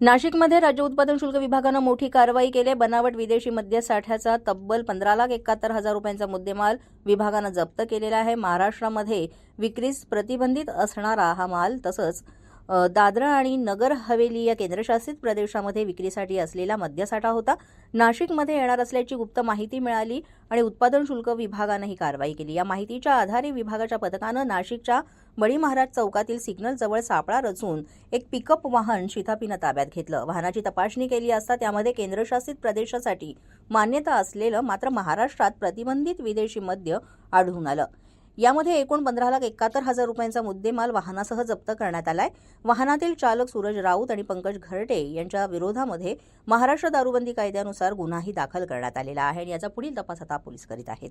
नाशिकमध्ये राज्य उत्पादन शुल्क विभागानं मोठी कारवाई केली. बनावट विदेशी मद्य साठ्याचा तब्बल पंधरा लाख एकाहत्तर हजार रुपयांचा मुद्देमाल विभागानं जप्त केलेला आहे. महाराष्ट्रामध्ये विक्रीस प्रतिबंधित असणारा हा माल तसंच दादरा आणि नगर हवेली या केंद्रशासित प्रदेशामध्ये विक्रीसाठी असलेला मद्यसाठा होता. नाशिकमध्ये येणार असल्याची गुप्त माहिती मिळाली आणि उत्पादन शुल्क विभागानं ही कारवाई केली. या माहितीच्या आधारे विभागाच्या पथकानं नाशिकच्या बळी महाराज चौकातील सिग्नल जवळ सापळा रचून एक पिकअप वाहन शिथापीनं ताब्यात घेतलं. वाहनाची तपासणी केली असता त्यामध्ये केंद्रशासित प्रदेशासाठी मान्यता असलेलं मात्र महाराष्ट्रात प्रतिबंधित विदेशी मद्य आढळून आलं. यामध्ये एकूण पंधरा लाख एकाहत्तर हजार रुपयांचा मुद्देमाल वाहनासह जप्त करण्यात आलाय. वाहनातील चालक सूरज राऊत आणि पंकज घरटे यांच्या विरोधामध्ये महाराष्ट्र दारूबंदी कायद्यानुसार गुन्हाही दाखल करण्यात आलेला आहे आणि याचा पुढील तपास आता पोलीस करीत आहेत.